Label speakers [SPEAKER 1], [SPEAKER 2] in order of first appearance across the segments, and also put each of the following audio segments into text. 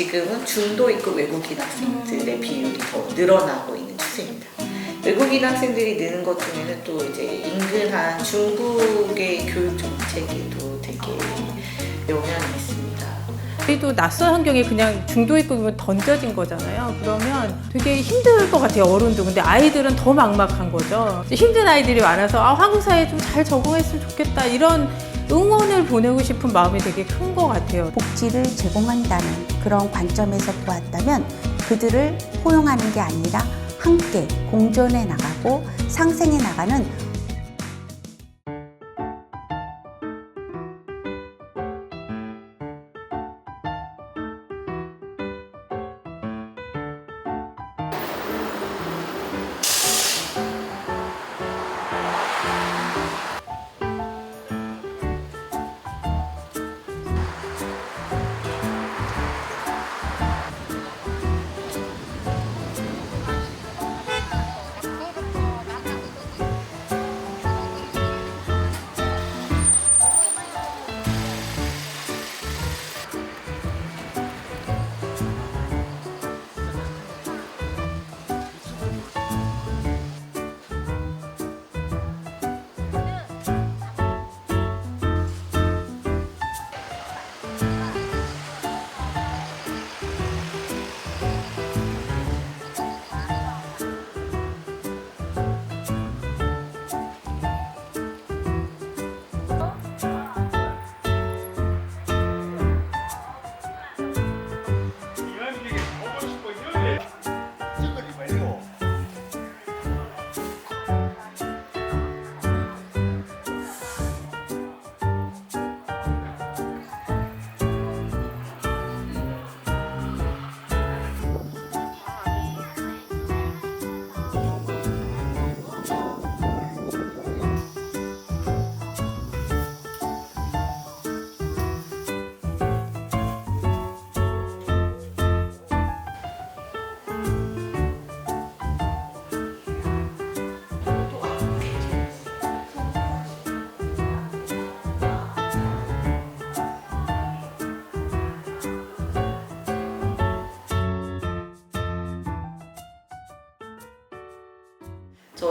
[SPEAKER 1] 지금은 중도 있고 외국인 학생들의 비율이 더 늘어나고 있는 추세입니다. 외국인 학생들이 느는 것 중에는 또 이제 인근한 중국의 교육 정책에도 되게 영향이 있습니다.
[SPEAKER 2] 우리도 낯선 환경에 그냥 중도 그러면 던져진 거잖아요. 그러면 되게 힘들 것 같아요, 어른도. 근데 아이들은 더 막막한 거죠. 힘든 아이들이 많아서 아, 한국 사회에 좀 잘 적응했으면 좋겠다. 이런 응원을 보내고 싶은 마음이 되게 큰 것 같아요.
[SPEAKER 3] 복지를 제공한다는 그런 관점에서 보았다면 그들을 포용하는 게 아니라 함께 공존해 나가고 상생해 나가는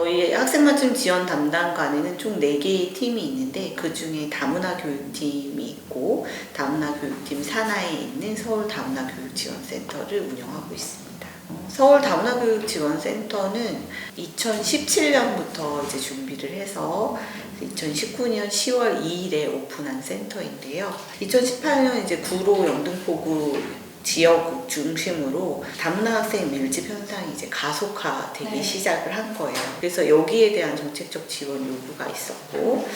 [SPEAKER 1] 저희 학생 맞춤 지원 담당관에는 총 4개의 팀이 있는데 그 중에 다문화 교육팀이 있고 다문화 교육팀 산하에 있는 서울 다문화 교육 지원센터를 운영하고 있습니다. 어, 서울 다문화 교육 지원 센터는 2017년부터 이제 준비를 해서 2019년 10월 2일에 오픈한 센터인데요. 2018년 이제 구로 영등포구 지역 중심으로 다문화 학생 밀집 현상이 이제 가속화되기
[SPEAKER 4] 네.
[SPEAKER 1] 시작을 한 거예요. 그래서 여기에 대한 정책적 지원 요구가 있었고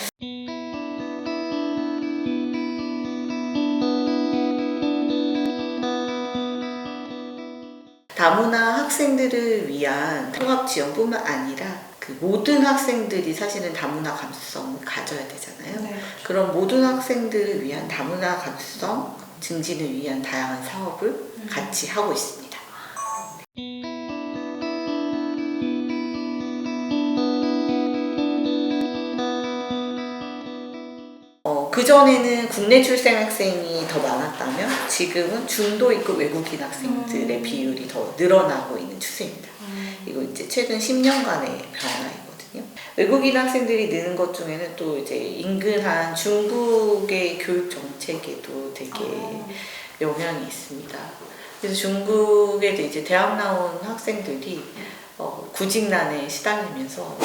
[SPEAKER 1] 다문화 학생들을 위한 통합 지원뿐만 아니라 그 모든 학생들이 사실은 다문화 감수성을 가져야 되잖아요.
[SPEAKER 4] 네.
[SPEAKER 1] 그런 모든 학생들을 위한 다문화 감수성 증진을 위한 다양한 사업을 같이 하고 있습니다. 어, 그전에는 국내 출생 학생이 더 많았다면 지금은 중도 있고 외국인 학생들의
[SPEAKER 4] 음.
[SPEAKER 1] 비율이 더 늘어나고 있는 추세입니다.
[SPEAKER 4] 음.
[SPEAKER 1] 이거 이제 최근 10년간의 변화이거든요. 외국인 학생들이 느는 것 중에는 또 이제 인근한 중국의 교육 정책에도 되게
[SPEAKER 4] 아.
[SPEAKER 1] 영향이 있습니다. 그래서 중국에도 이제 대학 나온 학생들이 어, 구직난에 시달리면서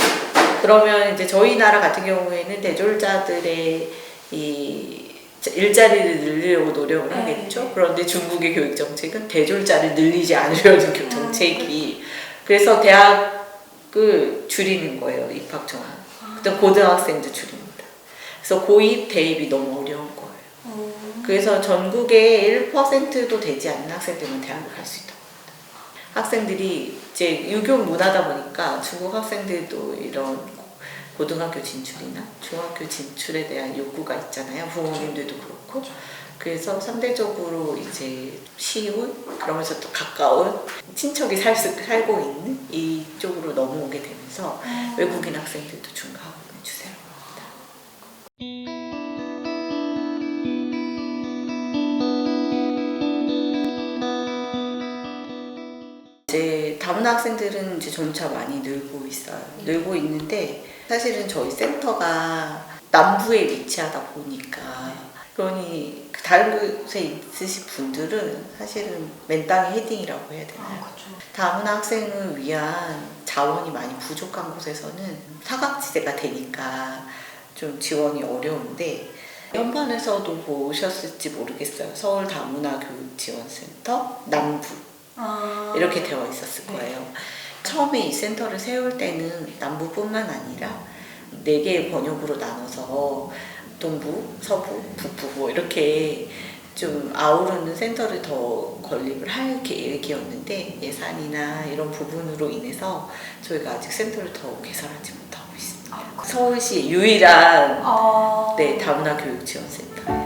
[SPEAKER 1] 그러면 이제 저희 나라 같은 경우에는 대졸자들의 이 일자리를 늘리려고 노력을
[SPEAKER 4] 네.
[SPEAKER 1] 하겠죠. 그런데 중국의 교육 정책은 대졸자를 늘리지 않으려는 교육 정책이 그래서 대학 을 줄이는 거예요 입학 정원. 그다음 고등학생도 줄입니다. 그래서 고입 대입이 너무 어려운 거예요.
[SPEAKER 4] 음.
[SPEAKER 1] 그래서 전국의 1%도 되지 않는 학생들만 대학을 갈 수 있다고 합니다. 학생들이 이제 유교 문화다 보니까 중국 학생들도 이런 고등학교 진출이나 중학교 진출에 대한 욕구가 있잖아요. 부모님들도 그렇고. 그래서 상대적으로 이제 쉬운 그러면서 또 가까운 친척이 살 수, 살고 있는 이쪽으로 넘어오게 되면서 외국인 학생들도 증가하고 있는 추세입니다. 이제 다문화 학생들은 이제 점차 많이 늘고 있어요. 늘고 있는데 사실은 저희 센터가 남부에 위치하다 보니까 그러니 다른 곳에 있으신 분들은 사실은 맨 땅에 헤딩이라고 해야 되나요? 다문화 학생을 위한 자원이 많이 부족한 곳에서는 사각지대가 되니까 좀 지원이 어려운데 현반에서도 보셨을지 모르겠어요. 서울 다문화 교육 지원센터 남부 이렇게 되어 있었을 거예요. 처음에 이 센터를 세울 때는 남부뿐만 아니라 네 개의 번역으로 나눠서 동부, 서부, 북부 뭐 이렇게 좀 아우르는 센터를 더 건립을 할 계획이었는데 예산이나 이런 부분으로 인해서 저희가 아직 센터를 더 개설하지 못하고 있습니다. 서울시 유일한 네 다문화 교육 지원센터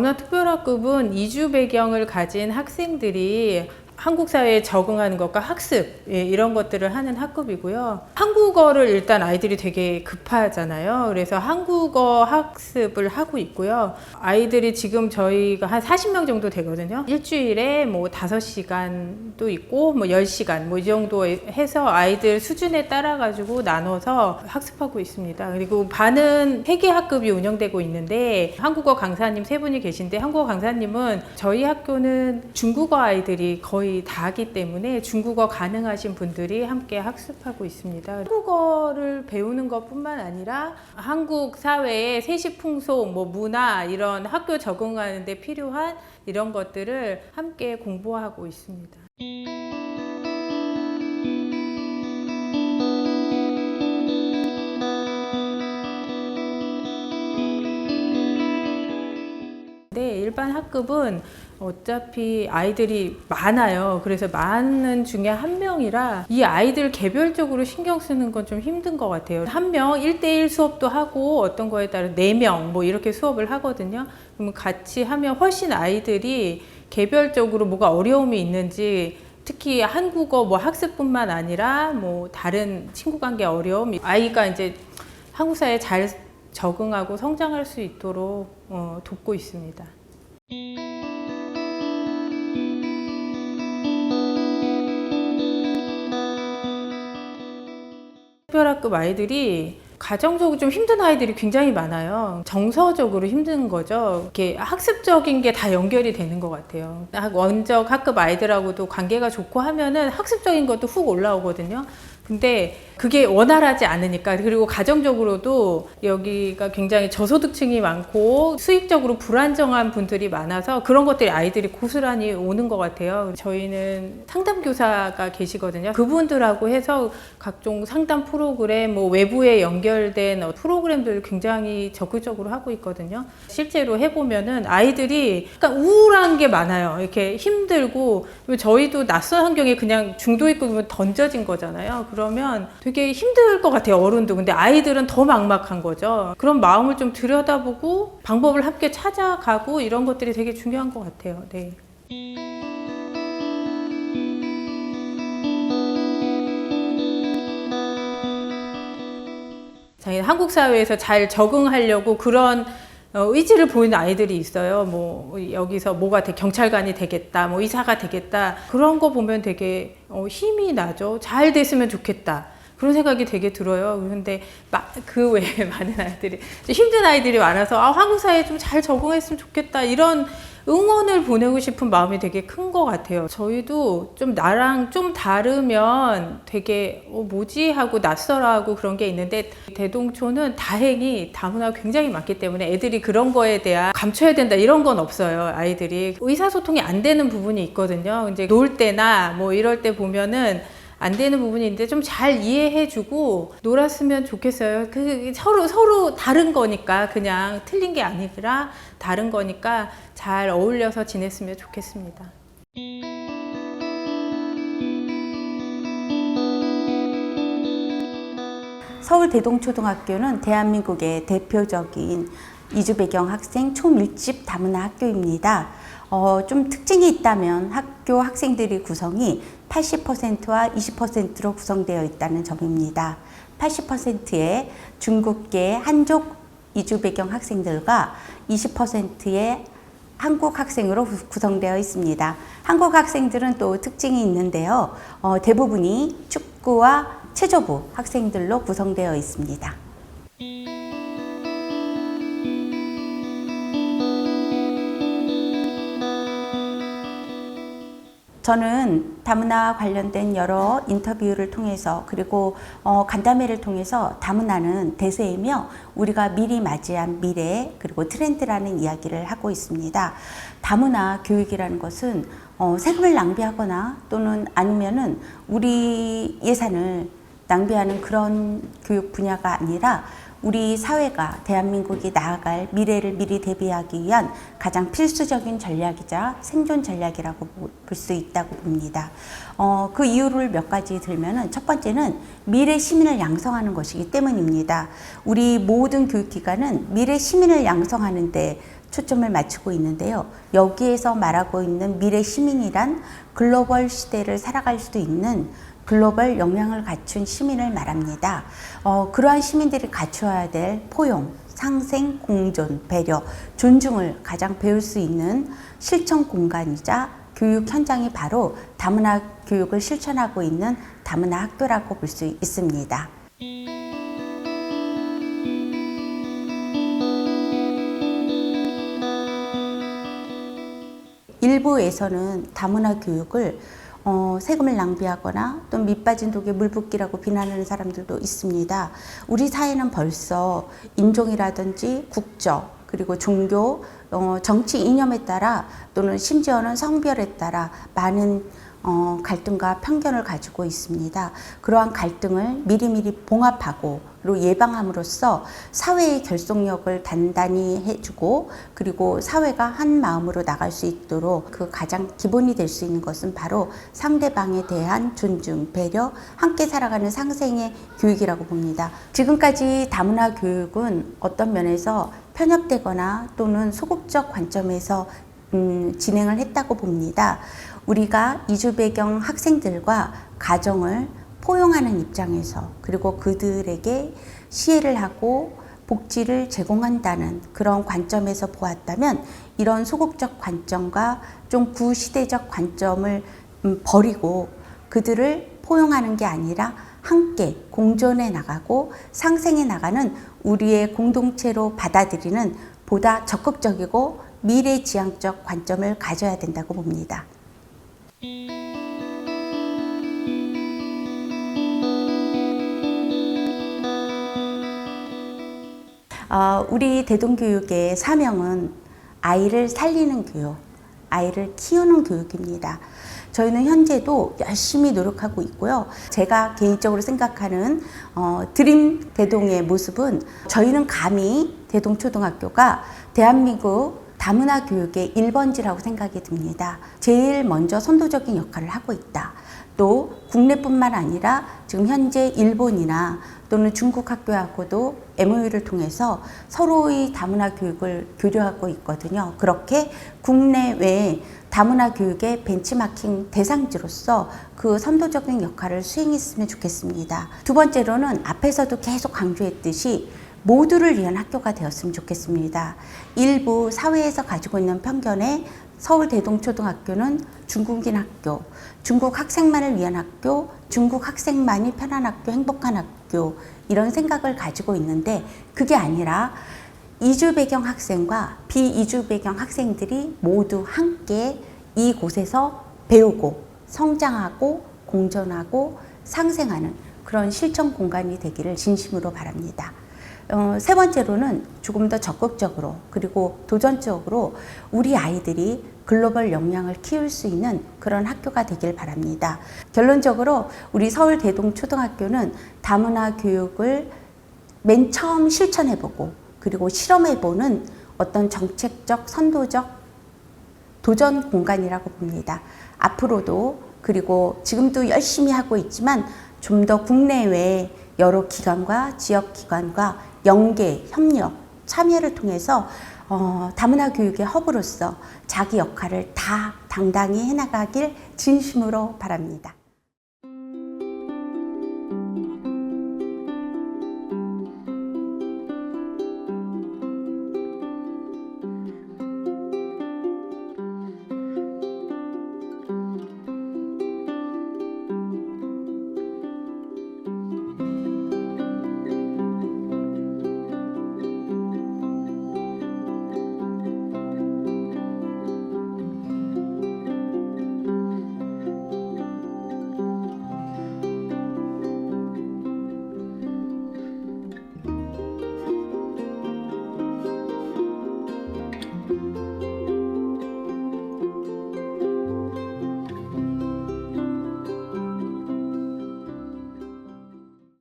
[SPEAKER 2] 다문화 특별학급은 이주 배경을 가진 학생들이 한국 사회에 적응하는 것과 학습 예, 이런 것들을 하는 학급이고요. 한국어를 일단 아이들이 되게 급하잖아요. 그래서 한국어 학습을 하고 있고요. 아이들이 지금 저희가 한 40명 정도 되거든요. 일주일에 뭐 5시간도 있고 뭐 10시간 뭐 이 정도 해서 아이들 수준에 따라 가지고 나눠서 학습하고 있습니다. 그리고 반은 회계 학급이 운영되고 있는데 한국어 강사님 세 분이 계신데 한국어 강사님은 저희 학교는 중국어 아이들이 거의 다하기 때문에 중국어 가능하신 분들이 함께 학습하고 있습니다. 한국어를 배우는 것뿐만 아니라 한국 사회의 세시 풍속, 뭐 문화 이런 학교 적응하는 데 필요한 이런 것들을 함께 공부하고 있습니다. 네, 일반 학급은 어차피 아이들이 많아요. 그래서 많은 중에 한 명이라 이 아이들 개별적으로 신경 쓰는 건 좀 힘든 것 같아요. 한명 1대1 수업도 하고 어떤 거에 따라 4명 뭐 이렇게 수업을 하거든요. 그러면 같이 하면 훨씬 아이들이 개별적으로 뭐가 어려움이 있는지 특히 한국어 뭐 학습뿐만 아니라 뭐 다른 친구 관계 어려움 아이가 이제 한국 사회에 잘 적응하고 성장할 수 있도록 어, 돕고 있습니다. 특별학급 아이들이 가정적으로 좀 힘든 아이들이 굉장히 많아요. 정서적으로 힘든 거죠. 이렇게 학습적인 게 다 연결이 되는 것 같아요. 학- 원적 학급 아이들하고도 관계가 좋고 하면은 학습적인 것도 훅 올라오거든요. 근데 그게 원활하지 않으니까 그리고 가정적으로도 여기가 굉장히 저소득층이 많고 수익적으로 불안정한 분들이 많아서 그런 것들이 아이들이 고스란히 오는 것 같아요. 저희는 상담 교사가 계시거든요. 그분들하고 해서 각종 상담 프로그램, 뭐 외부에 연결된 어, 프로그램들을 굉장히 적극적으로 하고 있거든요. 실제로 해보면은 아이들이 약간 우울한 게 많아요. 이렇게 힘들고 저희도 낯선 환경에 그냥 중도 있고 던져진 거잖아요. 그러면 되게 힘들 것 같아요 어른도. 근데 아이들은 더 막막한 거죠. 그런 마음을 좀 들여다보고 방법을 함께 찾아가고 이런 것들이 되게 중요한 것 같아요. 네. 한국 사회에서 잘 적응하려고 그런 의지를 보이는 아이들이 있어요. 뭐 여기서 뭐가 돼 경찰관이 되겠다, 뭐 의사가 되겠다 그런 거 보면 되게 어, 힘이 나죠. 잘 됐으면 좋겠다. 그런 생각이 되게 들어요. 그런데 마- 그 외에 많은 아이들이 힘든 아이들이 많아서 아, 한국 사회에 좀 잘 적응했으면 좋겠다 이런 응원을 보내고 싶은 마음이 되게 큰 것 같아요. 저희도 좀 나랑 좀 다르면 되게 어, 뭐지 하고 낯설어하고 그런 게 있는데 대동초는 다행히 다문화 굉장히 많기 때문에 애들이 그런 거에 대한 감춰야 된다 이런 건 없어요. 아이들이 의사소통이 안 되는 부분이 있거든요. 이제 놀 때나 뭐 이럴 때 보면은 안 되는 부분이 있는데 좀 잘 이해해주고 놀았으면 좋겠어요. 그 서로 서로 다른 거니까 그냥 틀린 게 아니라 다른 거니까 잘 어울려서 지냈으면 좋겠습니다.
[SPEAKER 3] 서울 대동초등학교는 대한민국의 대표적인 이주 배경 학생 초밀집 다문화 학교입니다. 어, 좀 특징이 있다면 학교 학생들이 구성이 80%와 20%로 구성되어 있다는 점입니다. 80%의 중국계 한족 이주 배경 학생들과 20%의 한국 학생으로 구- 구성되어 있습니다. 한국 학생들은 또 특징이 있는데요. 어, 대부분이 축구와 체조부 학생들로 구성되어 있습니다. 저는 다문화 관련된 여러 인터뷰를 통해서 그리고 어, 간담회를 통해서 다문화는 대세이며 우리가 미리 맞이한 미래 그리고 트렌드라는 이야기를 하고 있습니다. 다문화 교육이라는 것은 어, 세금을 낭비하거나 또는 아니면은 우리 예산을 낭비하는 그런 교육 분야가 아니라 우리 사회가 대한민국이 나아갈 미래를 미리 대비하기 위한 가장 필수적인 전략이자 생존 전략이라고 볼 수 있다고 봅니다. 어, 그 이유를 몇 가지 들면은 첫 번째는 미래 시민을 양성하는 것이기 때문입니다. 우리 모든 교육기관은 미래 시민을 양성하는데 초점을 맞추고 있는데요. 여기에서 말하고 있는 미래 시민이란 글로벌 시대를 살아갈 수도 있는 글로벌 역량을 갖춘 시민을 말합니다. 어, 그러한 시민들이 갖추어야 될 포용, 상생, 공존, 배려, 존중을 가장 배울 수 있는 실천 공간이자 교육 현장이 바로 다문화 교육을 실천하고 있는 다문화 학교라고 볼 수 있습니다. 일부에서는 다문화 교육을 어, 세금을 낭비하거나 또 밑빠진 독에 물 붓기라고 비난하는 사람들도 있습니다. 우리 사회는 벌써 인종이라든지 국적 그리고 종교, 어, 정치 이념에 따라 또는 심지어는 성별에 따라 많은 어, 갈등과 편견을 가지고 있습니다. 그러한 갈등을 미리미리 봉합하고 그리고 예방함으로써 사회의 결속력을 단단히 해주고 그리고 사회가 한 마음으로 나갈 수 있도록 그 가장 기본이 될 수 있는 것은 바로 상대방에 대한 존중, 배려, 함께 살아가는 상생의 교육이라고 봅니다. 지금까지 다문화 교육은 어떤 면에서 편협되거나 또는 소극적 관점에서 음, 진행을 했다고 봅니다. 우리가 이주 배경 학생들과 가정을 포용하는 입장에서 그리고 그들에게 시혜를 하고 복지를 제공한다는 그런 관점에서 보았다면 이런 소극적 관점과 좀 구시대적 관점을 음, 버리고 그들을 포용하는 게 아니라 함께 공존해 나가고 상생해 나가는 우리의 공동체로 받아들이는 보다 적극적이고 미래지향적 관점을 가져야 된다고 봅니다. 어, 우리 대동교육의 사명은 아이를 살리는 교육, 아이를 키우는 교육입니다. 저희는 현재도 열심히 노력하고 있고요. 제가 개인적으로 생각하는 어, 드림 대동의 모습은 저희는 감히 대동초등학교가 대한민국 다문화 교육의 1번지라고 생각이 듭니다. 제일 먼저 선도적인 역할을 하고 있다. 또 국내뿐만 아니라 지금 현재 일본이나 또는 중국 학교하고도 MOU를 통해서 서로의 다문화 교육을 교류하고 있거든요. 그렇게 국내외 다문화 교육의 벤치마킹 대상지로서 그 선도적인 역할을 수행했으면 좋겠습니다. 두 번째로는 앞에서도 계속 강조했듯이 모두를 위한 학교가 되었으면 좋겠습니다. 일부 사회에서 가지고 있는 편견에 서울 대동초등학교는 중국인 학교, 중국 학생만을 위한 학교, 중국 학생만이 편한 학교, 행복한 학교 이런 생각을 가지고 있는데 그게 아니라 이주 배경 학생과 비이주 배경 학생들이 모두 함께 이곳에서 배우고 성장하고 공존하고 상생하는 그런 실천 공간이 되기를 진심으로 바랍니다. 어, 세 번째로는 조금 더 적극적으로 그리고 도전적으로 우리 아이들이 글로벌 역량을 키울 수 있는 그런 학교가 되길 바랍니다. 결론적으로 우리 서울 대동 초등학교는 다문화 교육을 맨 처음 실천해보고 그리고 실험해보는 어떤 정책적 선도적 도전 공간이라고 봅니다. 앞으로도 그리고 지금도 열심히 하고 있지만 좀 더 국내외 여러 기관과 지역 기관과 연계, 협력, 참여를 통해서 어, 다문화 교육의 허브로서 자기 역할을 다 당당히 해나가길 진심으로 바랍니다.